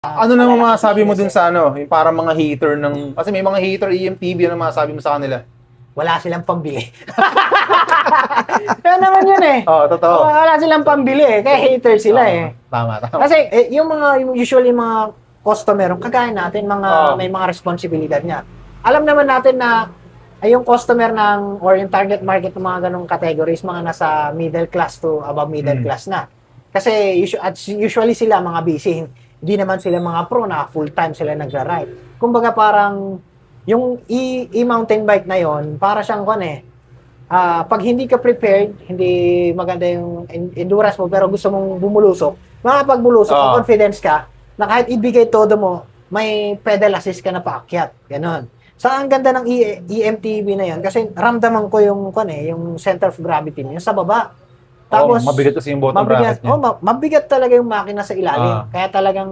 Ano naman masasabi mo dun sa ano, yung parang mga hater ng, kasi may mga hater EMTV, ano masasabi mo sa kanila? Wala silang pambili. Kaya naman yun eh. Oo, totoo. Wala silang pambili eh. Kaya hater sila Oo, eh. Tama, tama. Kasi eh, yung mga, yung usually mga customer, kagaya natin, mga Oo. may mga responsibilidad niya. Alam naman natin na ay yung customer ng or yung target market ng mga ganong categories, mga nasa middle class to above middle Mm. class na. Kasi usu- at usually sila mga busy, hindi naman sila mga pro na full-time sila nagra-ride. Kumbaga parang yung e- e-mountain bike na yon para siyang kon eh, ah, pag hindi ka prepared, hindi maganda yung en- endurance mo, pero gusto mong bumulusok, makapagbulusok, Oo. kung confidence ka, na kahit ibigay todo mo, may pedal assist ka na paakyat. Ganon. Sa ang ganda ng E- EMTB na yon kasi ramdaman ko yung kon eh, yung center of gravity niya sa baba. Tapos, Tapos mabigat kasi yung bottom mabigat, bracket niya. oh, ma- mabigat talaga yung makina sa ilalim. Ah. Kaya talagang